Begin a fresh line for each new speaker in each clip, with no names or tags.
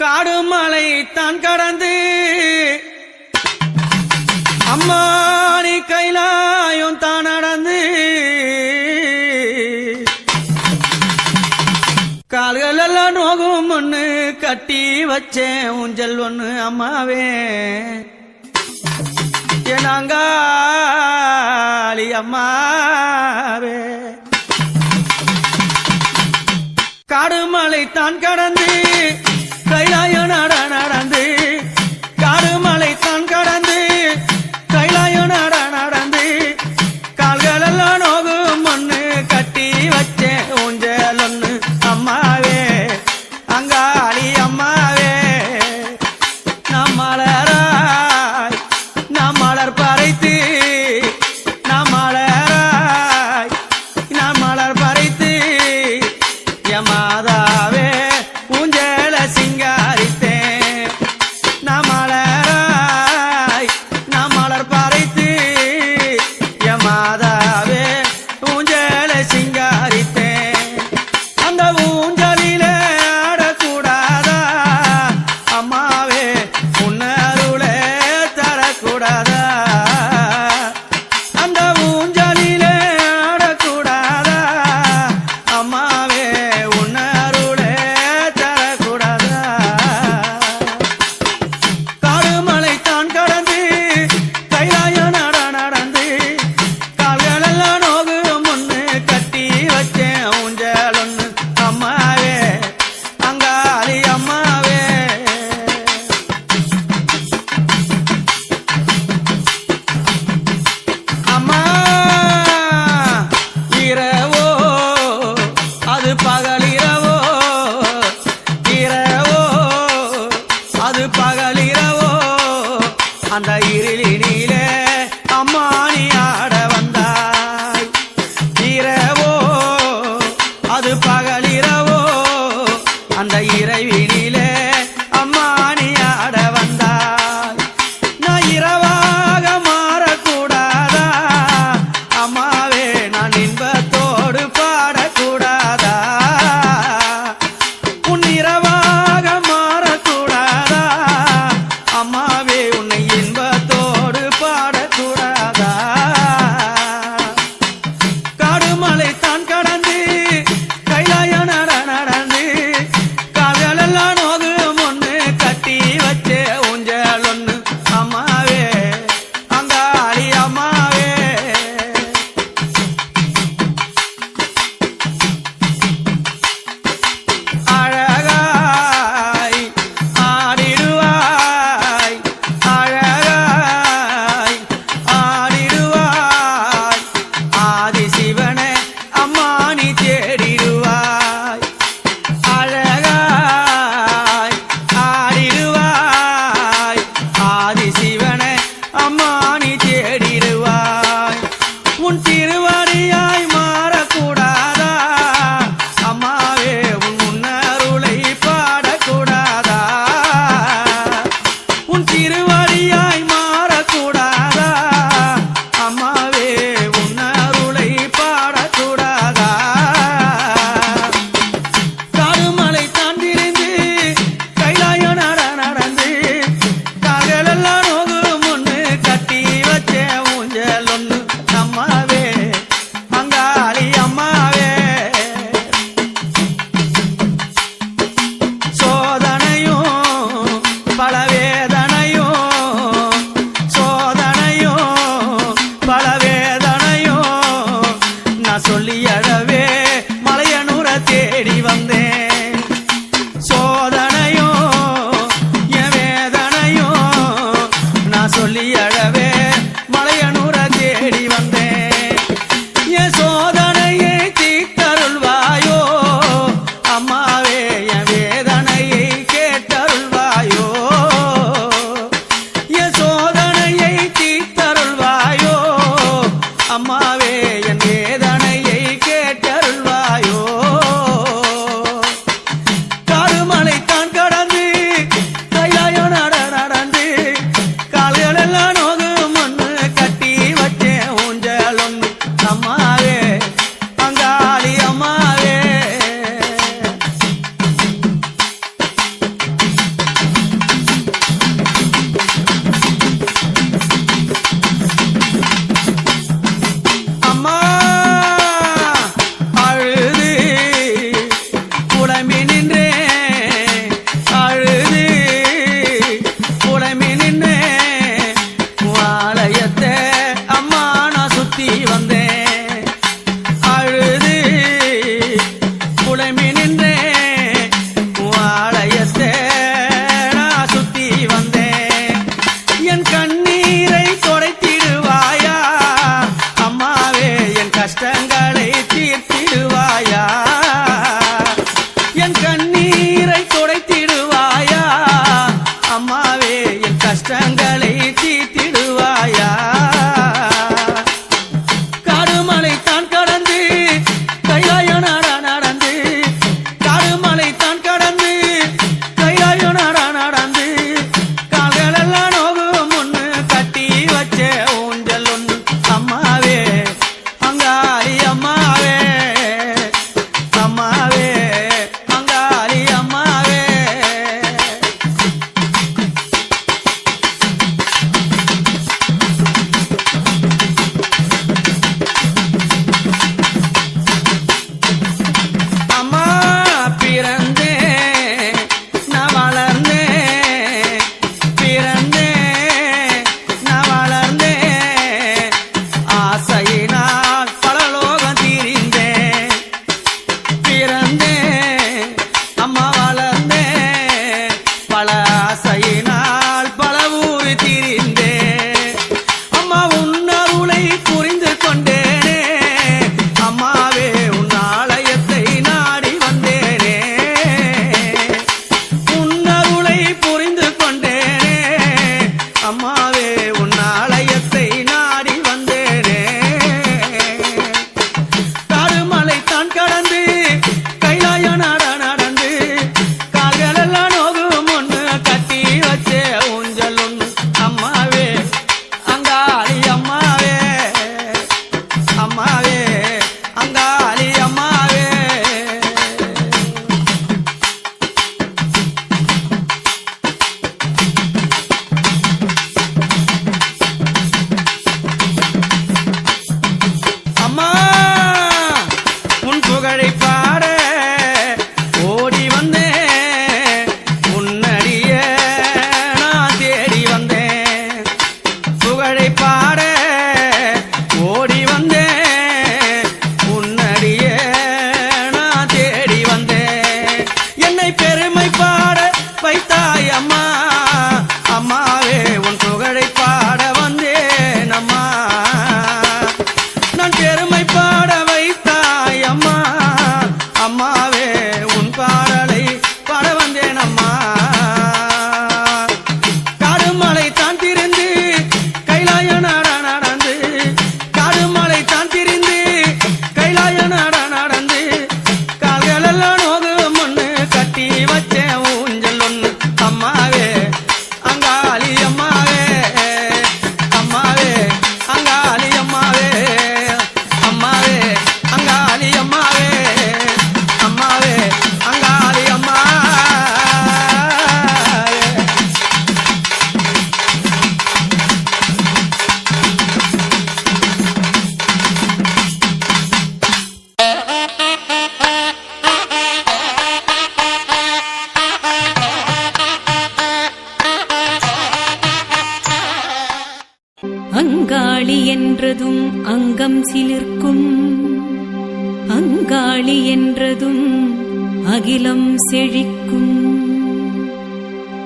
காடு மலை தான் கடந்து அம்மானி கைலாயும் தான் நடந்து. கால்களெல்லாம் நோகும் ஒன்று கட்டி வச்சேன் ஊஞ்சல் ஒன்று அம்மாவே. நாங்காளி அம்மாவே. காடுமலை தான் கடந்து கைலாய நாடா நடந்து aquella. வந்தேன்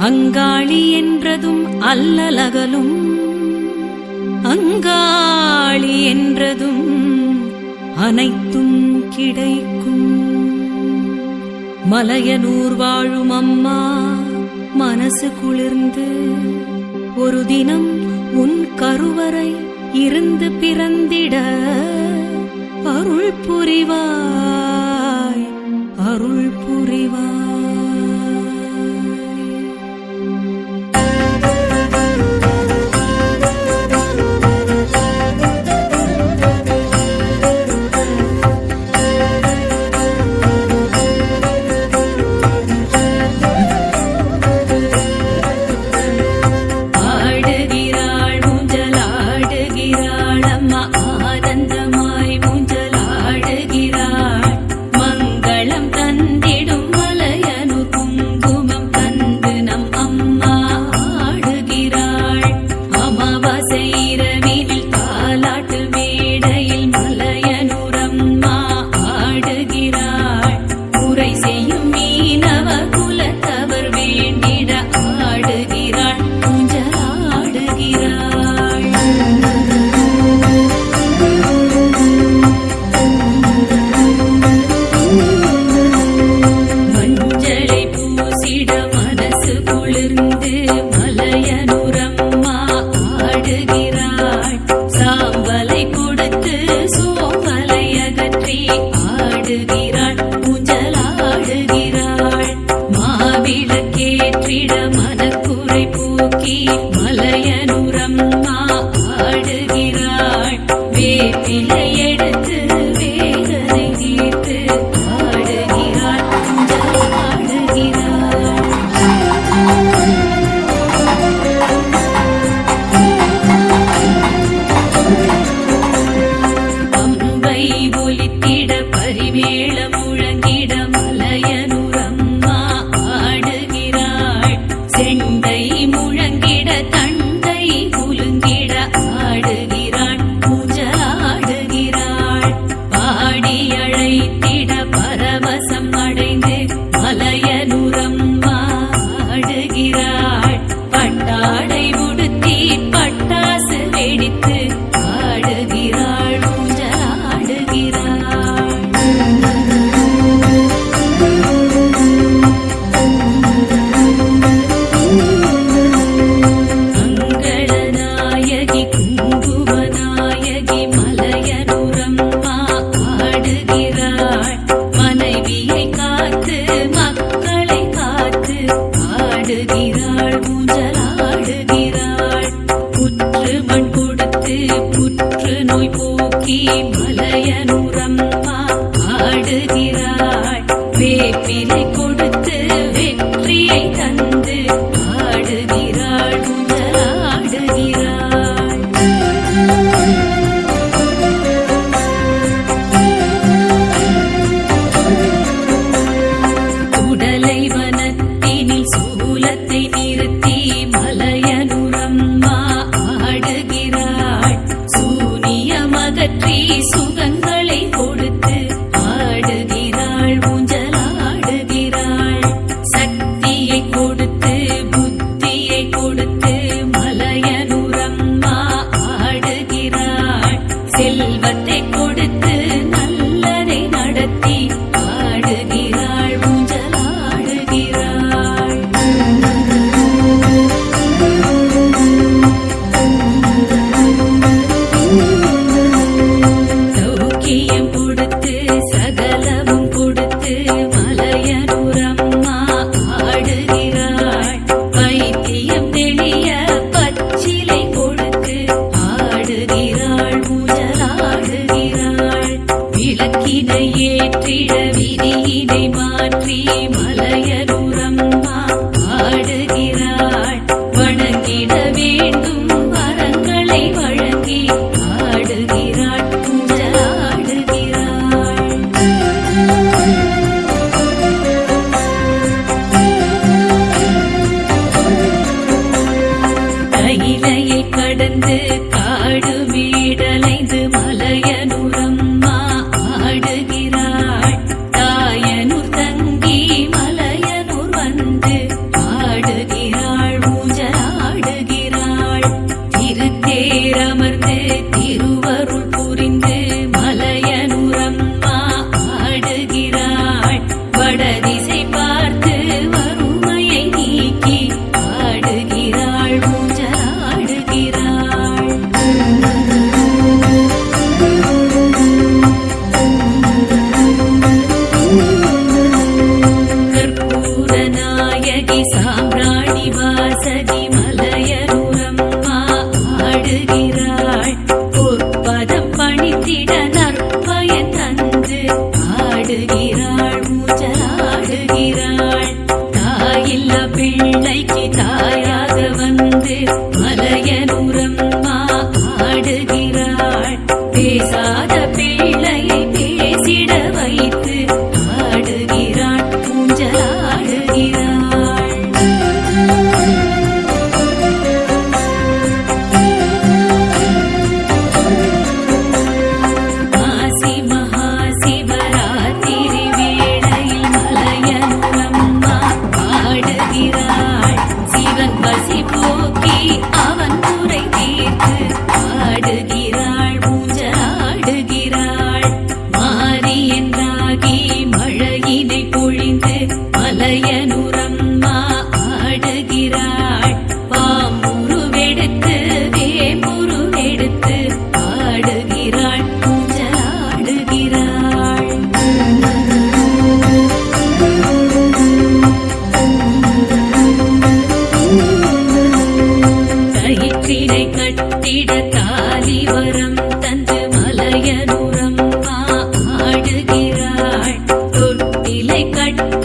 அங்காளி
என்றதும் அல்லலகலும் அங்காளி என்றதும் அனைத்தும் கிடைக்கும். மலையனூர் வாழும் அம்மா மனசு குளிர்ந்து ஒரு தினம் உன் கருவறை இருந்து பிறந்திட அருள் புரிவாய் அருள் புரிவாய். మలయను இன்பத்தை கொடுத்து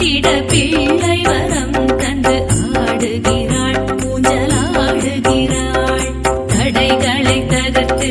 கட்டிட பிள்ளை வரம் தந்து ஆடுகிறாள் ஊஞ்சலாடுகிறாள். தடைகளை தகர்த்து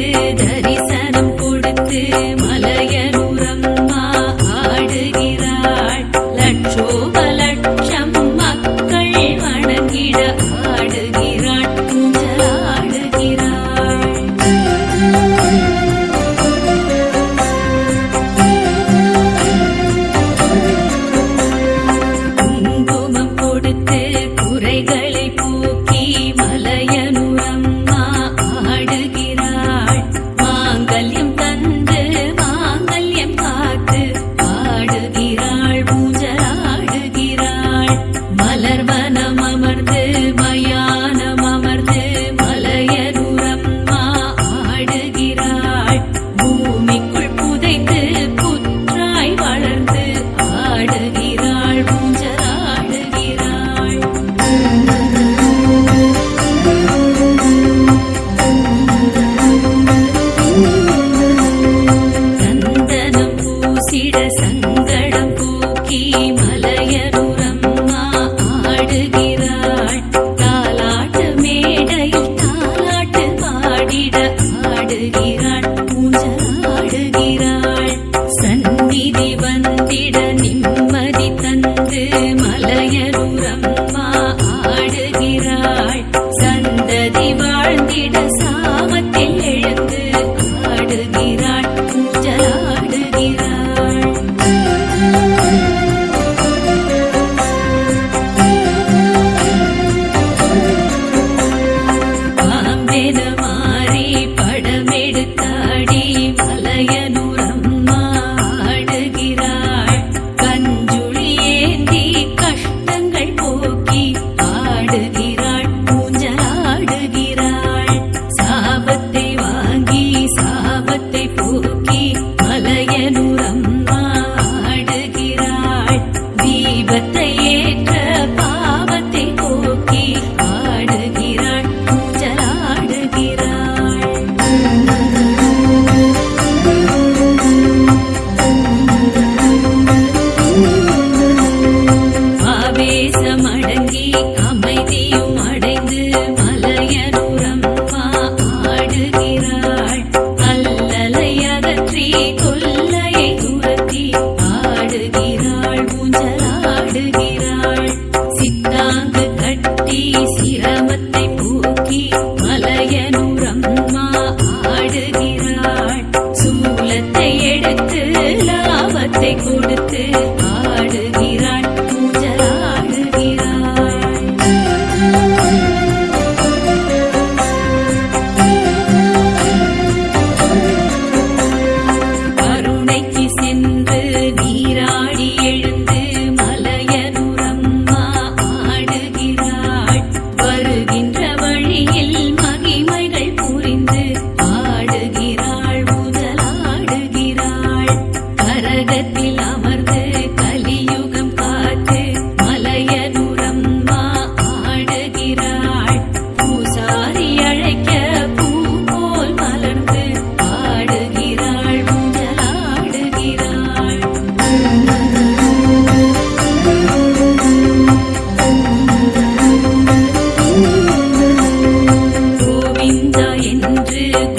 என்று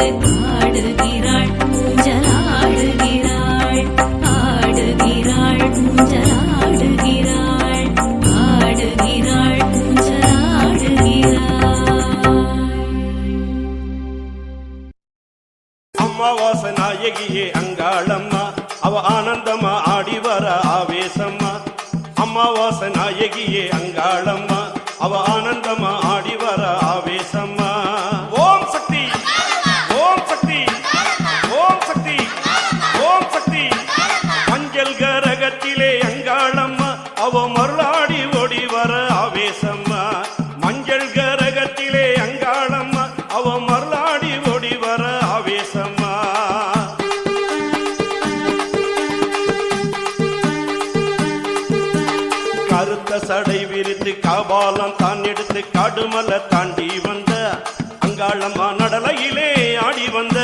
பாடுகிறாள். வந்து
காடுமலை தாண்டி வந்த அங்காளம்மா நடலையிலே ஆடி வந்த